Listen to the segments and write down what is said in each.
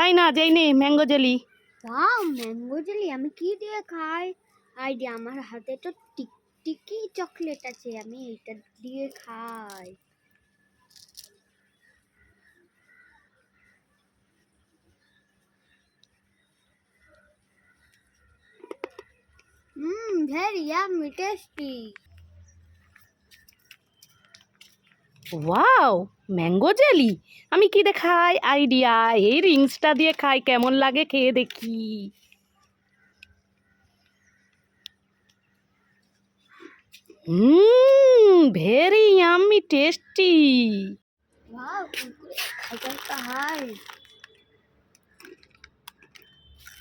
সাইনা যেই নে mango jelly wow mango jelly আমি কি দিয়ে খাই? আইডিয়া আমার হাতে তো টিকটিকি চকলেট আছে, আমি এটা দিয়ে খাই। হুম very yummy tasty wow mango jelly. আমি কি দেখাই? আইডিয়া এই রিংসটা দিয়ে খাই কেমন লাগে খেয়ে দেখি। হুম very yummy tasty. Wow Kurkure খাই খাই খাই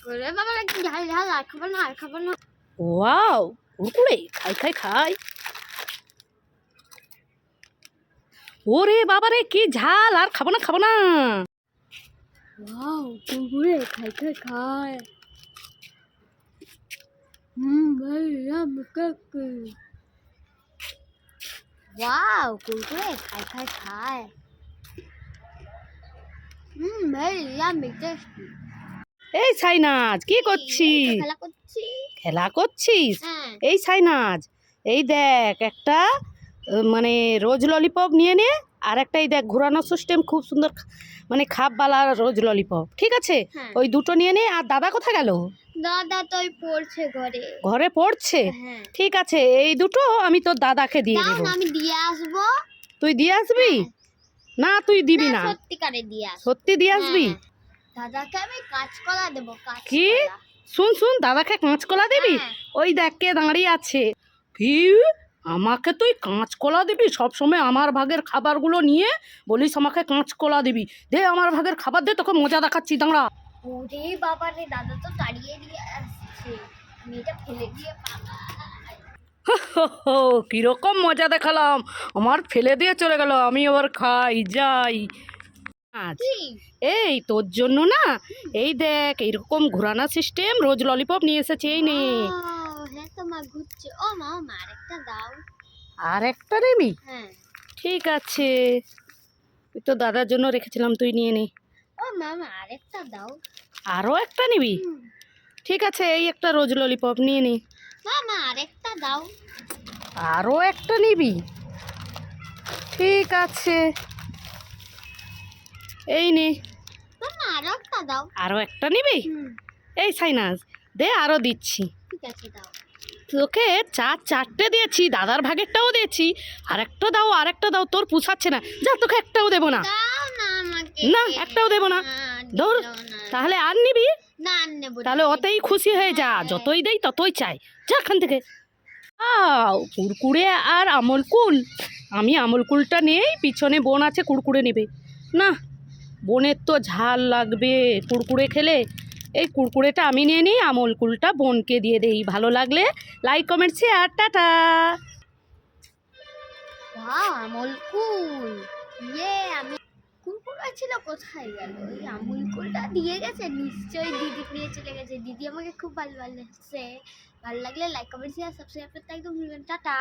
ওরে বাবা একটু ঝাল ঝাল আর খাব না আর খাব না। ওয়াও কুরকুরে খাই খাই খাই। ওরে বাবারে কি ঝাল আর খাব না খাব না। ওয়াও কুরকুরে খাই খাই খাই। হুম ভাই রাম কাকু ওয়াও কুরকুরে খাই খাই খাই। হুম ভাই ইয়ামি টেস্টি এই সাইনাজ কি করছিস? খেলা করছি। খেলা করছিস? হ্যাঁ। এই সাইনাজ এই দেখ একটা মানে রোজ ললিপপ নিয়ে নে আর একটা এই দেখ ঘোরানো সিস্টেম খুব সুন্দর মানে খাপবালা রোজ ললিপপ ঠিক আছে? হ্যাঁ। ওই দুটো নিয়ে নে আর দাদা কোথায় গেল? দাদা তোই পড়ছে ঘরে। ঘরে পড়ছে? হ্যাঁ। ঠিক আছে এই দুটো আমি তোর দাদাকে দিয়ে দেবো। আমি দিয়ে আসব। তুই দিয়ে আসবি? না তুই দিবি না সত্যিকারে দিয়ে আসব সত্যি দিয়ে আসবি? হ্যাঁ। দাদাকে আমি কাঁচকলা দেবো কাঁচকলা। কি? শুন শুন দাদাকে কাঁচকলা দিবি? হ্যাঁ। ওই দেখ কে দাঁড়িয়ে আছে। কি? আমাকে তুই কাঁচকলা দিবি? সবসময় আমার ভাগের খাবারগুলো নিয়ে বলিস আমাকে কাঁচকলা দিবি। দে আমার ভাগের খাবার দে তোকে মজা দেখাচ্ছি দাঁড়া। ওরে বাবা রে দাদা তো তাড়িয়ে দিয়ে আসছে। আমি এটা ফেলে দিয়ে কীরকম মজা দেখালাম। আমার ফেলে দিয়ে চলে গেল আমি আবার খাই যাই। এই তোর জন্য না এই দেখ এইরকম ঘোরানো সিস্টেম রোজ ললিপপ নিয়ে এসেছে এই নে। ও, তো মা ঘুরছে। ও মা মা আরেকটা দাও। আর একটা নেবি? হ্যাঁ। ঠিক আছে। তুই তো দাদার জন্য রেখেছিলাম তুই নিয়ে নে। ও মা মা আরেকটা দাও। আরও একটা নিবি? ঠিক আছে এই একটা রোজ ললিপপ নিয়ে নে। মা মা আরেকটা দাও। আরও একটা নিবি? ঠিক আছে। এই নে। আরও একটা দাও। আরও একটা নিবি? এই সাইনাস দে আরও দিচ্ছি। ঠিক আছে দাও। তোকে চার চারটে দিয়েছি দাদার ভাগেরটাও দিয়েছি। আর একটা দাও আর একটা দাও তোর পুষাচ্ছে না। যা তোকে একটাও দেবো না। না একটাও দেবো না। ধর তাহলে আর নিবি। তাহলে অতেই খুশি হয়ে যা। যতই দেই ততই চাই। যা এখান থেকে। আও কুরকুরে আর আমলকুল আমি আমলকুলটা নেই পিছনে বোন আছে কুরকুরে নেবে। না বোনের তো ঝাল লাগবে। কুরকুরে খেলে এই কুরকুরেটা আমি নিয়ে নিই, আমল কুলটা বোনকে দিয়ে দেই, ভালো লাগলে like comment share tata. Amul cool. ইয়ে আমি কুরকুরা ছিল, কোথায় গেল? ওই আমুল কুলটা দিয়ে গেছে, নিশ্চয়ই দিদি নিয়ে চলে গেছে। দিদি আমাকে খুব ভালো ভালো ভালো লাগলে লাইক কমেন্ট শেয়ার সাবস্ক্রাইব করতে একদম ভুলবেন টাটা।